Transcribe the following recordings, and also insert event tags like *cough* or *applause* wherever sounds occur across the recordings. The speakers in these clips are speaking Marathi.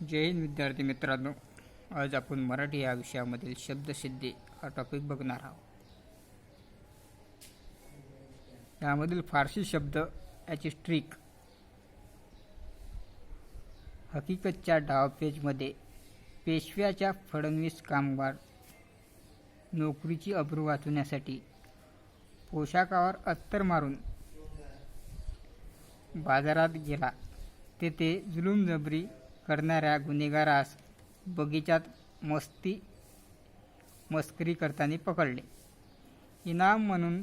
जय हिंद विद्यार्थी मित्रांनो. आज आपण मराठी या विषयामधील शब्दसिद्धी हा टॉपिक बघणार आहोत. यामधील फारसी शब्द याची स्ट्रीक हकीकतच्या डावपेजमध्ये पेशव्याच्या फडणवीस कामगार नोकरीची अब्रू वाचवण्यासाठी पोशाखावर अत्तर मारून बाजारात गेला. तेथे जुलूम जबरी करणाऱ्या गुन्हेगारास बगीचात मस्ती मस्करी करताना पकडले. इनाम म्हणून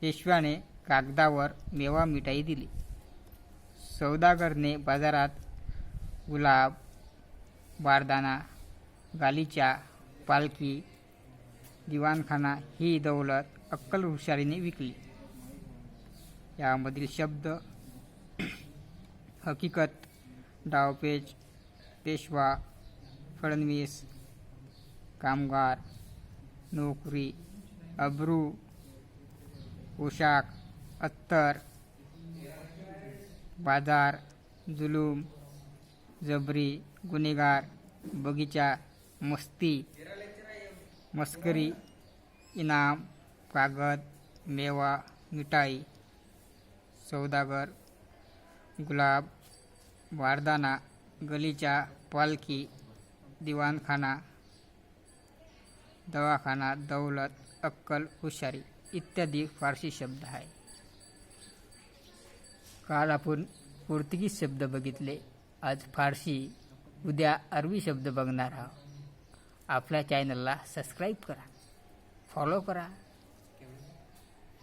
पेशव्याने कागदावर मेवा मिठाई दिली. सौदागरने बाजारात गुलाब बारदाना गालीचा पालखी दिवाणखाना ही दौलत अक्कल हुशारीने विकली. यामधील शब्द *clears throat* हकीकत डावपेच पेशवा फडणवीस कामगार नोकरी अब्रू पोशाख अत्तर बाजार जुलूम जबरी गुन्हेगार बगीचा मस्ती मस्करी इनाम कागद मेवा मिठाई सौदागर गुलाब वारदाना गलीचा पालखी दिवाणखाना दवाखाना दौलत अक्कल हुशारी इत्यादी फारसी शब्द आहे काल आपण पोर्तुगीज शब्द बघितले. आज फारसी उद्या अरबी शब्द बघणार आहोत. आपल्या चॅनलला सबस्क्राईब करा. फॉलो करा.